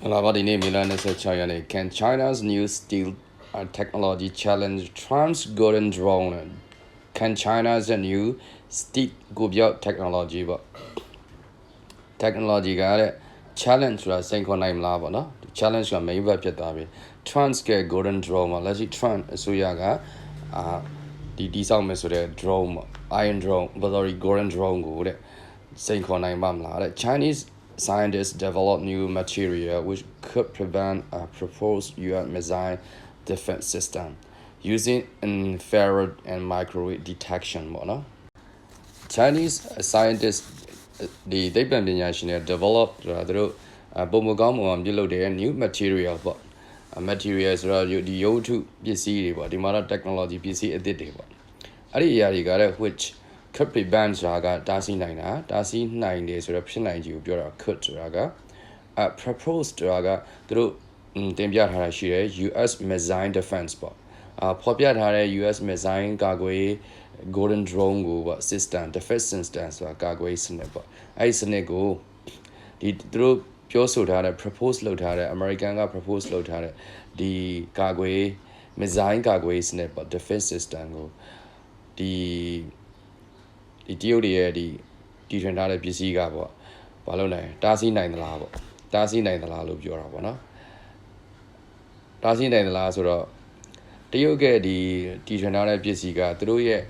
မင်္ဂလာပါဒီနေ့မေလ26ရက်နေ့ Can China's new steel uh, technology challenge Trump's golden drone Can China's new steel ကိုပြောက် technology ပေါ့ technology ကတဲ့ challenge ဆိုတာစိန်ခေါ်နိုင်မလားပေါ့နော်ဒီ challenge က main web ဖြစ်သွားပြီ Trump's က golden drone မှာလက်ရှိ Trump အစိုးရကအာဒီတီးဆောင်မယ်ဆိုတဲ့ drone ပေါ့ iron drone sorry golden drone ကိုတဲ့စိန်ခေါ်နိုင်ပါမလားတဲ့ Chinese scientists develop new material which could prevent a proposed US missile defense system using infrared and microwave detection ပေါ့နော် Chinese scientists ဒီသိပ္ပံပညာရှင်တွေ develop ဆိုတာသူတို့အပုံမကောင်းပုံအောင်ပြုလုပ်တဲ့ new material ပေါ့အ material ဆိုတော့ဒီရုပ်ထုပစ္စည်းတွေပေါ့ဒီမှာတော့ technology ပစ္စည်းအသစ်တွေပေါ့အဲ့ဒီအရာတွေကလည်း which could prevent ဆိုတာကတားဆီးနိုင်တာတားဆီးနိုင်တယ်ဆိုတော့ဖြစ်နိုင်ခြေကိုပြောတာ could ဆိုတာကအ propose ဆိုတာကသူတို့อืมတင်ပြထားတာရှိတယ် US missile defense ပေါ့အာဖော်ပြထားတဲ့ US missile ကာကွယ်ရေး golden drone ကိုပေါ့ system defense system ဆိုတာကာကွယ်ရေးစနစ်ပေါ့အဲ့ဒီစနစ်ကိုဒီသူတို့ပြောဆိုထားတဲ့ propose လုပ်ထားတဲ့ American က propose လုပ်ထားတဲ့ဒီကာကွယ်ရေး missile ကာကွယ်ရေးစနစ်ပေါ့ defense system ကိုဒီ ဒီတရုတ်တွေရဲ့ဒီတီထွင်ထားတဲ့ပစ္စည်းကပေါ့ဘာလို့လဲတားဆီးနိုင်သလားပေါ့တားဆီးနိုင်သလားလို့ပြောတာပေါ့နော်တားဆီးနိုင်သလားဆိုတော့တရုတ်ကဒီတီထွင်ထားတဲ့ပစ္စည်းကသူတို့ရဲ့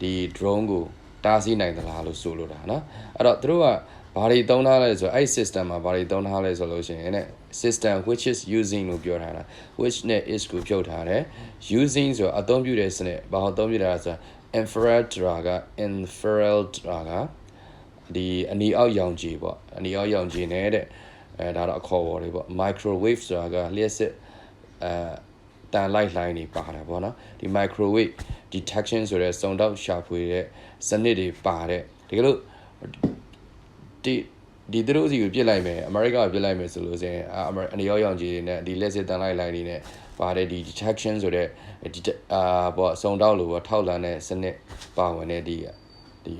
ဒီ drone ကိုတားဆီးနိုင်သလားလို့ဆိုလိုတာနော်အဲ့တော့သူတို့ကဘာတွေသုံးထားလဲဆိုတော့အဲ့ system မှာဘာတွေသုံးထားလဲဆိုလို့ရှိရင်ね system which is using လို့ပြောထားတာ which နဲ့ is ကိုဖြုတ်ထားတယ် using ဆိုတော့အသုံးပြုတဲ့စနစ်ဘာအသုံးပြုတာလဲဆိုတော့ infrared ဆိုတာက infrared ဆိုတာကဒီအနီအောက်ရောင်ခြည်ပေါ့အနီအောက်ရောင်ခြည်နဲ့တဲ့အဲဒါတော့အခေါ်ပေါ်လေးပေါ့ microwave ဆိုတာကလျှက်စစ်အဲတန်လိုက်လိုင်းတွေပါတယ်ပေါ့နော်ဒီ microwave detection ဆိုတဲ့စုံတောက်ရှာဖွေတဲ့စနစ်တွေပါတဲ့တကယ်လို့ဒီ ဒီသူတို့စီကိုပြစ်လိုက်မယ်အမေရိကကိုပြစ်လိုက်မယ်ဆိုလို့ဆိုရင်အမေအနေရောရောင်ကြီးတွေနဲ့ဒီလက်စစ်တန်လိုက်လိုင်းတွေနဲ့ပါတယ်ဒီ detection ဆိုတဲ့ဒီအာပေါ့စုံတောက်လို့ပေါ့ထောက်လန်းတဲ့စနစ်ပါဝင်တဲ့ဒီဒီ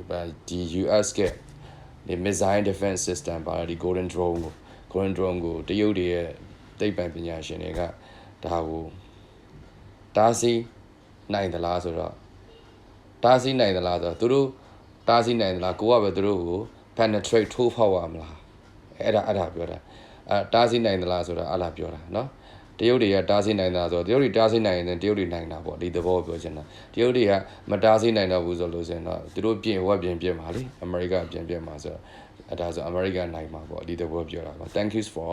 ဒီ US ကဒီ missile defense system ပါတယ်ဒီ golden drone ကို golden drone ကိုတရုတ်တွေရဲ့သိပ္ပံပညာရှင်တွေကဒါကိုတားဆီးနိုင်သလားဆိုတော့တားဆီးနိုင်သလားဆိုတော့သူတို့တားဆီးနိုင်သလားကိုကပဲသူတို့ကို penetrate ထိုးဖောက်ရမလားအဲ့ဒါအဲ့ဒါပြောတာအဲတားဆီးနိုင်သလားဆိုတော့အဲ့ဒါပြောတာเนาะတရုတ်တွေကတားဆီးနိုင်တာဆိုတော့တရုတ်တွေတားဆီးနိုင်ရင်တရုတ်တွေနိုင်တာပေါ့ဒီသဘောကိုပြောချင်တာတရုတ်တွေကမတားဆီးနိုင်တော့ဘူးဆိုလို့ဆိုရင်တော့သူတို့ပြင်ဝက်ပြင်ပြင်ပါလေအမေရိကပြင်ပြင်ပါဆိုတော့အဲ့ဒါဆိုအမေရိကနိုင်မှာပေါ့ဒီသဘောပြောတာပါ thank you for